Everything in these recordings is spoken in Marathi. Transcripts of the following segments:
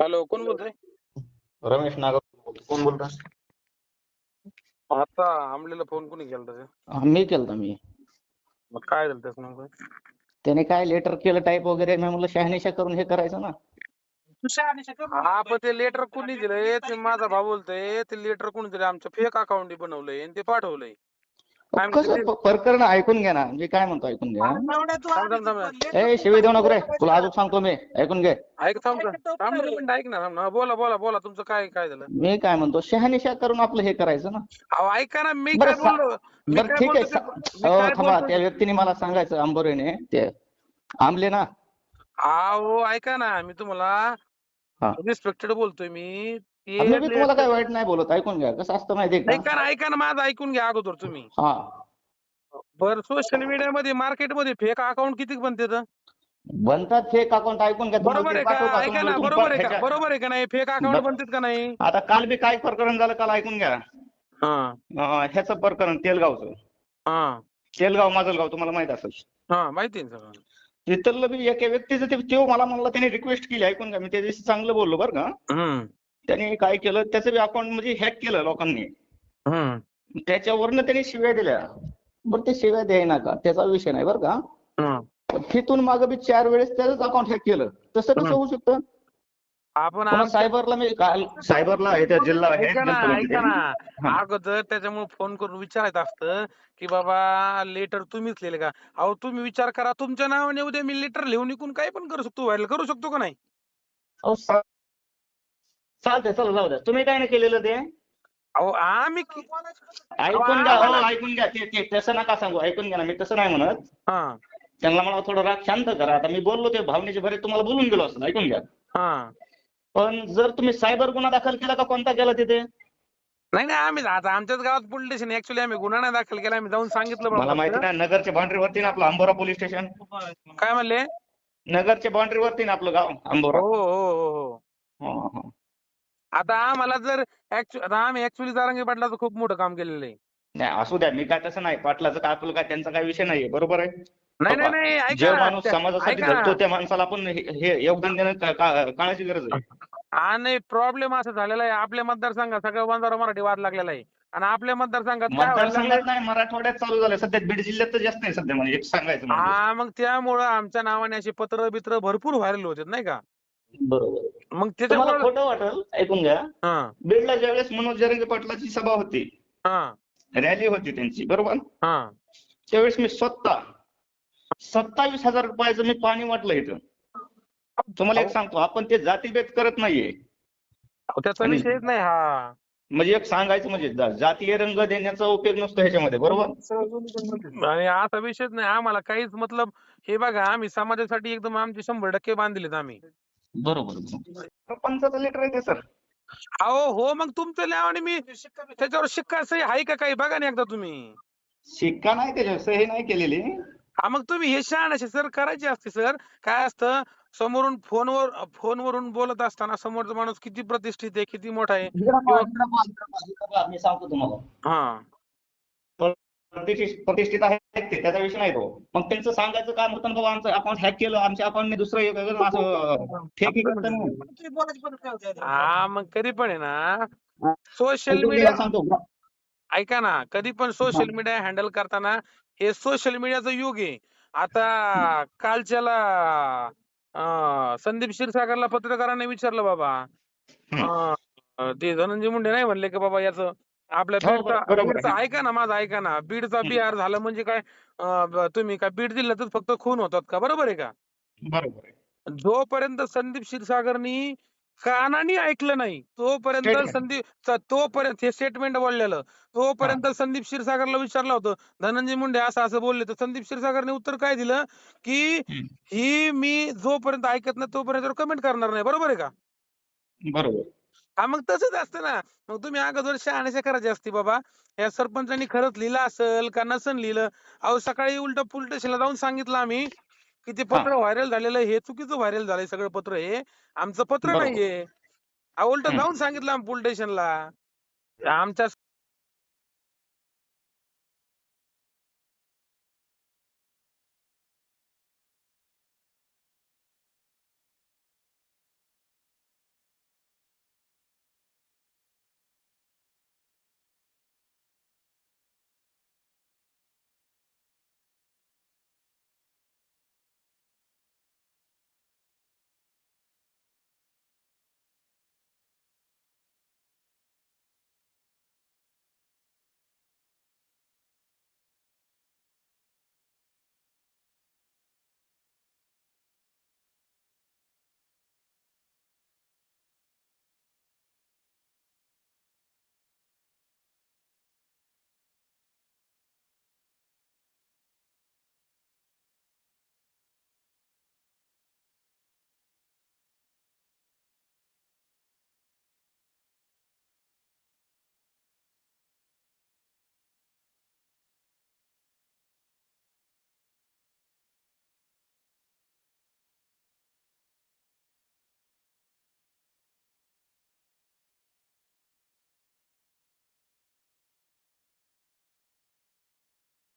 हॅलो कोण बोलतोय? रमेश नागर कोण बोलता? आता आमलेला फोन कोणी केला त्याचे हा, मी केलता मी. मग काय झालं त्याचं नेमकं? त्याने काय लेटर केलं टाईप वगैरे? मी म्हणलं शहानिशा करून हे करायचं ना. हा पण ते लेटर कोणी दिलंय? ते माझा भाऊ बोलतोय ते लेटर कोणी दिलंय आमचं फेक अकाउंट बनवलंय आणि ते पाठवलंय. कसं प्रकरण ऐकून घ्या ना. मी काय म्हणतो ऐकून घ्या. ए शिवी देऊ नको रे. तुला अजून सांगतो मी. ऐकून घे. ऐक थांब थांब थांब ना, मिनिट ऐक ना थांब ना. बोला बोला बोला. तुमचं काय काय झालं? मी काय म्हणतो शहानिशा करून आपलं हे करायचं ना. अहो ऐका ना मी बरं काय बोललो? ठीक आहे. थांबा त्या व्यक्तीने मला सांगायचं आंबोरेने. ते आंबले ना. अहो ऐका ना मी तुम्हाला. रिस्पेक्टेड बोलतोय मी. मी तुम्हाला काय वाईट नाही बोलत ऐकून घ्या कसं असतं माहितीये ऐका ना ऐका ना माझं ऐकून घ्या अगोदर तुम्ही. हा. बर सोशल मीडियामध्ये मार्केटमध्ये फेक अकाउंट किती बनते बनतात फेक अकाउंट ऐकून घ्या बरोबर आहे का? ऐका ना बरोबर आहे का? बरोबर आहे का नाही? Fake account. बनतात का नाही? आता काल बी काय प्रकरण झालं काल ऐकून घ्या. हा. ह्याचं प्रकरण तेलगावचं. तेलगाव माजलगाव तुम्हाला माहीत असेल. माहिती तिथलं बी एका व्यक्तीचं ते मला म्हणला त्याने रिक्वेस्ट केली ऐकून घ्या. मी त्या दिवशी चांगलं बोललो बरं का. त्याने काय केलं त्याचं बी अकाउंट म्हणजे हॅक केलं लोकांनी. त्याच्यावरनं त्याने शिव्या दिल्या. बरं ते शिव्या द्यायना का? त्याचा विषय नाही बरं का. तिथून मागं बी चार वेळेस त्याच अकाउंट हॅक केलं. तसं कसं. होऊ शकतं? आपण सायबरला मी काल सायबरला हे त्या जिल्हा ऐका ना गेलतो मी ऐका तिथे. ना. अगोदर त्याच्यामुळे फोन करून विचारायचं असतं की बाबा लेटर तुम्हीच लिहिले का? अहो तुम्ही विचार करा. तुमच्या नावाने उद्या मी लेटर लिहून इकून काय पण करू शकतो व्हायरल करू शकतो का नाही? चालतंय चला जाऊ द्या. तुम्ही काय नाही केलेलं ते? अहो आम्ही कि- ऐकून घ्या हो ऐकून घ्या. ते ते तसं नका सांगू ऐकून घ्या ना. मी तसं नाही म्हणत. हा. त्यांना मला थोडं राग शांत करा. आता मी बोललो ते भावनेचे भरे तुम्हाला बोलून गेलो असं ऐकून घ्या. हा. पण जर तुम्ही सायबर गुन्हा दाखल केला का? कोणता केला तिथे? नाही नाही आम्ही आता आमच्याच गावात पोलीस स्टेशन ऍक्च्युली आम्ही गुन्हा नाही दाखल केला. आम्ही जाऊन सांगितलं मला माहिती. नाही नगरच्या बाउंड्रीवरती ना आपलं अंबोरा पोलीस स्टेशन काय म्हणले? नगरच्या बाउंड्रीवरती ना आपलं गाव अंबोरा. हो हो हो हो. हो, हो. आता आम्हाला जर actually- आता आम्ही ऍक्च्युली जारांगी पाटलाचं खूप मोठं काम केलेलं आहे. नाही असू द्या मी काय तसं नाही. पाटलाचं काय आपलं काय त्यांचा काय विषय नाहीये. बरोबर आहे? नाही नाही नाही जे माणूस समाजासाठी ऐका. जगतो त्या माणसाला आपण हे हे योगदान देणं का- का- काळाची गरज आहे. आणि प्रॉब्लेम असा झालेला आहे आपल्या मतदारसंघात सगळं बंजारा मराठी वाद लागलेला आहे. आणि आपल्या मतदारसंघात काय व्हायला लागलंय? मतदारसंघात नाही मराठवाड्यात चालू झालं सध्या बीड जिल्ह्यात तर जास्त नाही सध्या म्हणजे एक सांगायचं म्हणजे. हा मग त्यामुळं आमच्या नावाने अशी पत्र बित्र भरपूर व्हायरल होतात नाही का? बरोबर. मग त्याच्यामुळे खोटं वाटेल? ऐकून घ्या. हा. बीडला ज्यावेळेस मनोज जरंगे पाटलाची सभा होती. हा. रॅली होती त्यांची बरोबर? हा. त्यावेळेस मी स्वतः सत्तावीस हजार रुपयाचं मी पाणी वाटलं इथं. तुम्हाला एक सांगतो आपण ते जातीभेद करत नाहीये. त्याचा विषयच नाही हा. म्हणजे एक सांगायचं म्हणजे जातीय रंग देण्याचा उपयोग नसतो ह्याच्यामध्ये बरोबर? आणि असा विषयच नाही आम्हाला काहीच मतलब हे बघा आम्ही समाजासाठी एकदम आमचे शंभर टक्के बांधलेत आम्ही. बरोबर पंचाचं लिटर आहे ते सर अहो हो मग तुमचं नावाने मी त्याच्यावर शिक्का सही आहे का काही? बघा ना एकदा तुम्ही. शिक्का नाही त्याच्यावर सही नाही केलेली. हा मग तुम्ही हे शहाणाशे सर करायचे असते सर काय असतं समोरून फोनवर फोनवरून बोलत असताना समोरचा माणूस किती प्रतिष्ठित आहे किती मोठा आहे? मी सांगतो तुम्हाला. हा. प्रतिष्ठित प्रतिष्ठित आहेत ते त्याचा विषय नाही तो. मग त्यांचं सांगायचं काम होतं बाबा आमचं अकाउंट हॅक केलं आमच्या अकाउंटने दुसरं असं हे. हा मग कधी पण आहे ना. सोशल मीडिया सांगतो. ऐका ना कधी पण सोशल मीडिया हँडल करताना हे सोशल मीडियाचं युग आहे. आता कालच्याला संदीप क्षीरसागरला पत्रकारांनी विचारलं बाबा. ते धनंजय मुंडे नाही म्हणले का बाबा याचं? आपल्या हो, ऐका ना माझं ऐका ना. बीडचा. बिहार झालं म्हणजे काय तुम्ही काय बीड जिल्ह्यातच फक्त खून होतात का? बरोबर आहे का? बरोबर आहे. जोपर्यंत संदीप क्षीरसागरनी कानाने ऐकलं नाही तोपर्यंत. संदीप तोपर्यंत हे स्टेटमेंट बोललेलं तोपर्यंत संदीप क्षीरसागरला विचारलं होतं धनंजय मुंडे असं असं बोलले. तर संदीप क्षीरसागरने उत्तर काय दिलं? की. ही मी जोपर्यंत ऐकत नाही तोपर्यंत कमेंट करणार नाही. बरोबर आहे का? बरोबर. हा मग तसंच असतं ना. मग तुम्ही अगोदर शहाण्याशा करायची असते बाबा. या सरपंचांनी खरंच लिहिलं असेल का नसन लिहिलं? अहो सकाळी उलट पोलीस स्टेशनला जाऊन सांगितलं आम्ही की ते पत्र व्हायरल झालेलं हे चुकीचं व्हायरल झालंय सगळं पत्र हे. आमचं पत्र. नाहीये. उलट. जाऊन सांगितलं आम्ही पोलीस स्टेशनला. आमच्या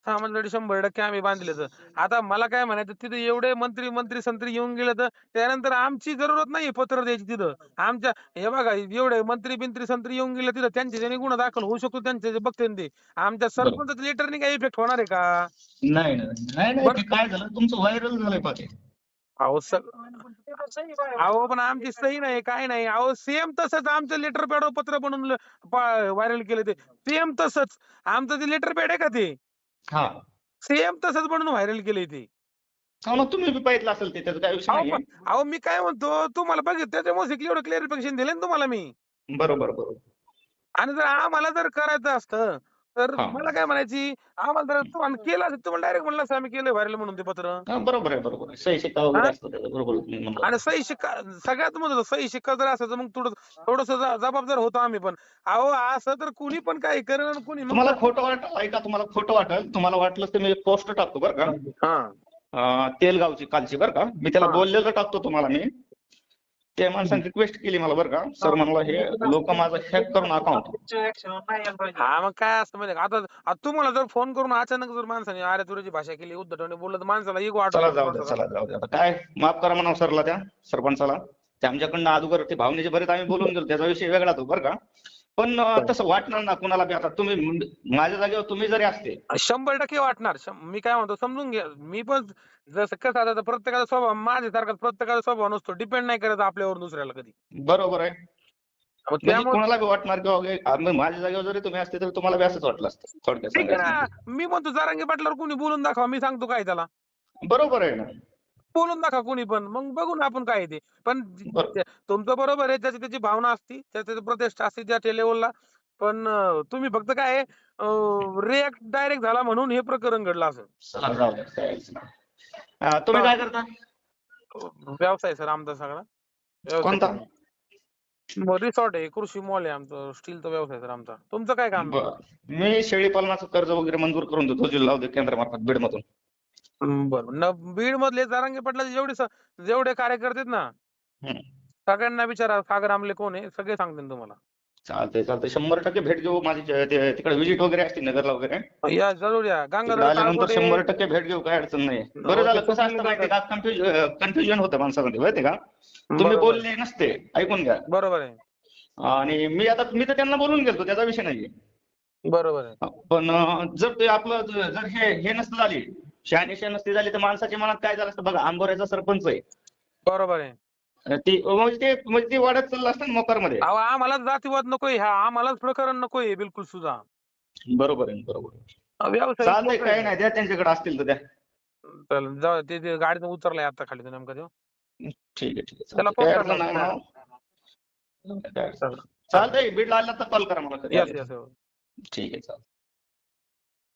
समाजासाठी शंभर टक्के आम्ही बांधले तर आता मला काय म्हणायचं तिथे एवढे मंत्री मंत्री संत्री येऊन गेले तर त्यानंतर आमची जरूरत नाही पत्र द्यायची तिथं. आमच्या हे बघा एवढे मंत्री बिंत्री संत्री येऊन गेले तिथं त्यांचे गुन्हा दाखल होऊ शकतो त्यांचे बघते ते. आमच्या सरपंच लेटरने काही इफेक्ट होणार आहे का? नाही नाही काय झालं तुमचं व्हायरल झालंय पाहते अहो अहो पण आमची सही नाही काय नाही. अहो सेम तसंच आमचं लेटर पॅड पत्र बनवून व्हायरल केलं ते. सेम तसंच. आमचं ते लेटर पॅड आहे का ते? हा. सेम तसंच बनवून व्हायरल केलंय ते. हा मग तुम्ही बी पाहिलं असेल ते त्याचा काय विषय अहो नाहीये पण- अहो मी काय म्हणतो तुम्हाला बघित त्याच्यामुळे एवढं क्लिअरिफिकेशन दिलं ना तुम्हाला मी. बरोबर बरोबर. आणि जर आम्हाला जर करायचं असतं तर हा. मला काय म्हणायची आम्हाला जर तुम्हाला केलं असतं तुम्हाला डायरेक्ट म्हणलं असतं आम्ही केलं व्हायरल म्हणून ते पत्र. हा बरोबर आहे बरोबर आहे. सही शिक्का वगैरे हा? असतो त्याचा बरोबर तुम्ही म्हणला. आणि सही शिक्का सगळ्यात महत्वाचं सही शिक्का जर असायचं मग थोडं थोडस जबाबदार होतो आम्ही पण. अहो असं तर कुणी पण काय करेल आणि कुणी मग तुम्हाला खोटं वाटलं ऐका तुम्हाला खोटं वाटेल. तुम्हाला वाटलं तर मी पोस्ट टाकतो बरं का. हा. अं, तेलगावची कालची बरं का. मी त्याला हा. बोललेलं टाकतो तुम्हाला मी. त्या माणसाने रिक्वेस्ट केली मला बरं का. सर म्हणलं हे लोक माझं हॅक करून अकाउंट हा मग काय असतं माहिती आता आता तुम्हाला जर फोन करून अचानक जर माणसाने अरे तुझी भाषा केली उद्धटवणे बोललं तर माणसाला एक वाट चला जाऊ द्या चला जाऊ द्या. आता काय? माफ करा म्हणावं सरला त्या सरपंचाला. ते आमच्याकडनं अगोदर ते भावनेचे बरेच आम्ही बोलून गेलो त्याचा विषय वेगळा तो बरं का? पण तसं वाटणार ना कुणाला बी आता? तुम्ही माझ्या जागेवर तुम्ही जरी असते. शंभर टक्के वाटणार. मी काय म्हणतो समजून घ्या. मी पण जसं कसं आता प्रत्येकाचा स्वभाव माझ्यासारखा प्रत्येकाचा स्वभाव नसतो. डिपेंड नाही करत आपल्यावर दुसऱ्याला कधी. बरोबर आहे. म्हणजे कोणाला बी वाटणार किंवा माझ्या जागेवर जरी तुम्ही असते तर तुम्हाला बी असंच वाटलं असतं. थोडक्यात मी म्हणतो जारांगी पाटलावर कोणी बोलून दाखवा मी सांगतो काय त्याला. बरोबर आहे ना. बोलून दाखवा कोणी पण. मग बघू ना आपण काय ते. पण बरं. तुमचं बरोबर आहे. त्याची त्याची भावना असती त्याची प्रतिष्ठा असते त्या लेवलला पण अं, तुम्ही फक्त काय रिॲक्ट डायरेक्ट झाला म्हणून हे प्रकरण घडलं असं. चला जाऊ द्या चालेल. अं, तुम्ही काय करता? व्यवसाय सर आमचा सगळा. कोणता? रिसॉर्ट आहे कृषी मॉल आहे आमचं स्टीलचा व्यवसाय सर आमचा. तुमचं काय काम बरं. मी शेळी पालनाचं कर्ज वगैरे मंजूर करून देतो. जिल्हा उद्योग केंद्रामार्फत बीडमधून. बरं. न बीड मधले जारांगे पाटलाचे जेवढे स- जेवढे कार्यकर्ते आहेत ना हम्म. सगळ्यांना विचारा सागर आमले कोण आहे सगळे सांगतील तुम्हाला. चालतंय चालतंय. शंभर टक्के भेट घेऊ माझी जे- ते- तिकडे विजिट वगैरे असते नगरला वगैरे. या जरूर या. तिकडे गंगाधर आल्यानंतर शंभर टक्के भेट घेऊ काय अडचण नाही बरं हो, झालं ते कसं असतं माहितीये का? कन्फ्युजन होतं माणसामध्ये माहितीये का? तुम्ही बरोबर. बोलले नसते ऐकून घ्या. बरोबर आहे. आणि मी आता मी तर त्यांना बोलून गेलो त्याचा विषय नाहीये. बरोबर आहे. पण अं, जर ते आपलं ज- जर हे हे नसतं झाली शहानिशा नसती झाली तर माणसाच्या मनात काय झालं असतं? बघा आंबोऱ्याचा सरपंच आहे. बरोबर आहे. ती म्हणजे ते म्हणजे ते वाढत चाललं असतं मोकारमध्ये. अहो आम्हाला जातीवाद नकोय ह्या आम्हालाच प्रकरण नकोय बिलकुल सुद्धा. बरोबर आहे बरोबर आहे. व्यवसाय चालतंय काय नाही द्या त्यांच्याकडे असतील तर द्या. चल जाऊ दे, ते गाडीतून उतरलाय आता खाली तो नेमका तो ठीक आहे ठीक आहे. त्याला चालतंय. काय अडचण नाही. काय अडचण नाही. चालतंय बीडला आला तर कॉल करा मला कधी यस आले. यस ठीक आहे चालतंय.